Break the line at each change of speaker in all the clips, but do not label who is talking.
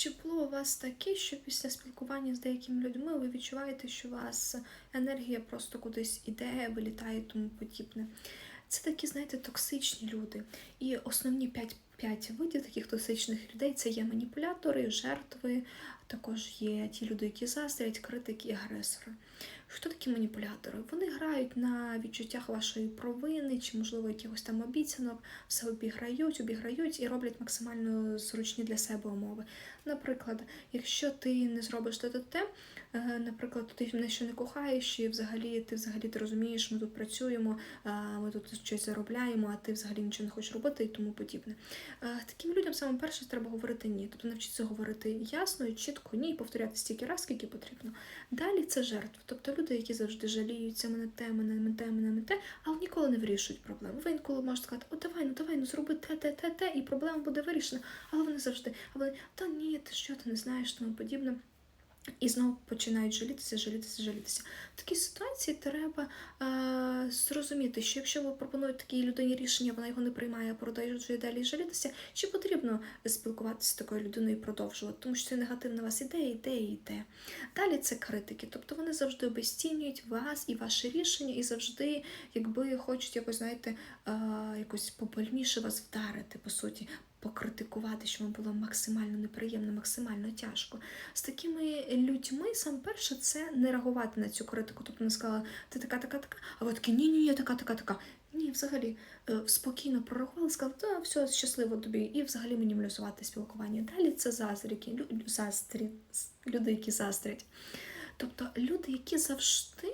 чи було у вас таке, що після спілкування з деякими людьми ви відчуваєте, що у вас енергія просто кудись іде, вилітає і тому подібне? Це такі, знаєте, токсичні люди. І основні п'ять п'ять видів таких токсичних людей це є маніпулятори, жертви, також є ті люди, які заздрять, критики і агресори. Хто такі маніпулятори? Вони грають на відчуттях вашої провини чи, можливо, якихось там обіцянок, все обіграють, обіграють і роблять максимально зручні для себе умови. Наприклад, якщо ти не зробиш те, те, те, наприклад, ти мене ще не кохаєш, і взагалі ти взагалі ти розумієш, ми тут працюємо, е, ми тут щось заробляємо, а ти взагалі нічого не хочеш робити і тому подібне. Е, Таким людям саме перше треба говорити ні. Тобто навчитися говорити ясно і чітко ні, і повторяти стільки раз, скільки потрібно. Далі це жертви, тобто люди, які завжди жаліються, мене те, мене, мене те, мене, мене те, але ніколи не вирішують проблему. Ви інколи можете сказати, о, давай, ну давай, ну зроби те, те, те, те, і проблема буде вирішена. Але вони завжди, а вони, та ні, ти що, ти не знаєш, тому подібне. І знову починають жалітися, жалітися, жалітися. В ситуації треба е, зрозуміти, що якщо ви пропонуєте такій людині рішення, вона його не приймає, продовжує далі жалітися, чи потрібно спілкуватися з такою людиною і продовжувати, тому що це негативна вас ідея, йде і йде. Далі це критики, тобто вони завжди обесцінюють вас і ваше рішення, і завжди, якби хочуть якось, знаєте, е, якось побольніше вас вдарити, по суті. Покритикувати, що вам було максимально неприємно, максимально тяжко. З такими людьми саме перше це не реагувати на цю критику. Тобто не сказала, ти така, така, така, а ви такі, ні, ні, ні, така, така, така. Ні, взагалі е, спокійно прорахували, сказали, та все щасливо тобі, і взагалі мінімалізувати спілкування. Далі це заздріки, лю- заздрі, люди, які заздрять. Тобто люди, які завжди,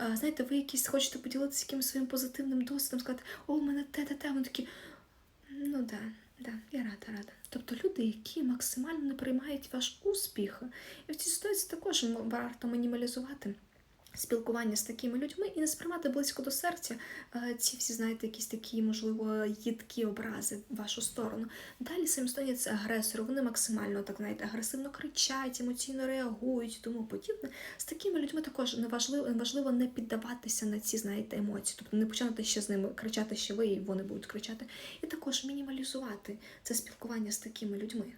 е, знаєте, ви якісь хочете поділитися якимось своїм позитивним досвідом, сказати, о, у мене те, те, те, вони такі, ну да, да, я рада, рада. Тобто люди, які максимально не приймають ваш успіх. І в цій ситуації також варто мінімалізувати. Спілкування з такими людьми і не сприймати близько до серця е, ці всі, знаєте, якісь такі, можливо, їдкі образи в вашу сторону. Далі самостійні це агресори, вони максимально так знаєте, агресивно кричать, емоційно реагують і тому подібне. З такими людьми також неважливо, важливо не піддаватися на ці, знаєте, емоції, тобто не починати ще з ними кричати ще ви, і вони будуть кричати. І також мінімалізувати це спілкування з такими людьми.